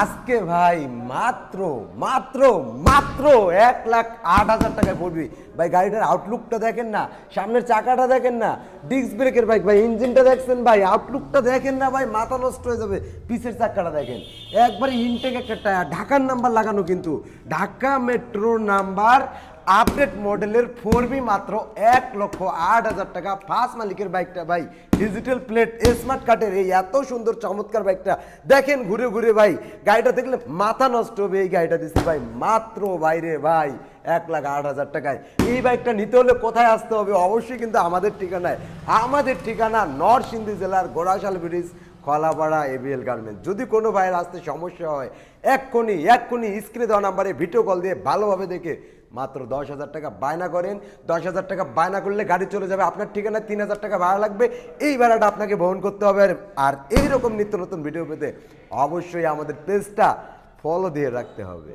আজকে ভাই মাত্র মাত্র মাত্র এক লাখ আট হাজার টাকায় পড়বি। ভাই, গাড়িটার আউটলুকটা দেখেন না, সামনের চাকাটা দেখেন না ডিস্ক ব্রেকের বাইক ভাই ইঞ্জিনটা দেখছেন ভাই আউটলুকটা দেখেন না ভাই, মাথা নষ্ট হয়ে যাবে পিসের চাকাটা দেখেন। একবারে ইনটেক একটা টায়ার, ঢাকার নাম্বার লাগানো কিন্তু। ঢাকা মেট্রো নাম্বার আপডেট মডেলের ফোর বি মাত্র এক লক্ষ আট হাজার টাকা। ফার্স্ট মালিকের বাইকটা ভাই ডিজিটাল প্লেট স্মার্ট কার্টের এই এত সুন্দর, চমৎকার বাইকটা। দেখেন ঘুরে ঘুরে ভাই, গাড়িটা দেখলে মাথা নষ্ট হবে এই গাড়িটা দিচ্ছে ভাই। মাত্র বাইরে ভাই, এক লাখ আট হাজার টাকায়। এই বাইকটা নিতে হলে কোথায় আসতে হবে? অবশ্যই কিন্তু আমাদের ঠিকানায়। আমাদের ঠিকানা নরসিংদী জেলার Ghorashal bridge Kalapara ABL garments যদি কোনো ভাইয়ের আসতে সমস্যা হয়, এক্ষুনি এক্ষুনি স্ক্রিনে দেওয়া নাম্বারে ভিডিও কল দিয়ে ভালোভাবে দেখে মাত্র দশ হাজার টাকা বায়না করেন। দশ হাজার টাকা বায়না করলে গাড়ি চলে যাবে, আপনার ঠিকানায় তিন হাজার টাকা ভাড়া লাগবে। এই ভাড়াটা আপনাকে বহন করতে হবে। আর- আর এইরকম নিত্য নতুন ভিডিও পেতে অবশ্যই আমাদের পেজটা ফলো দিয়ে রাখতে হবে।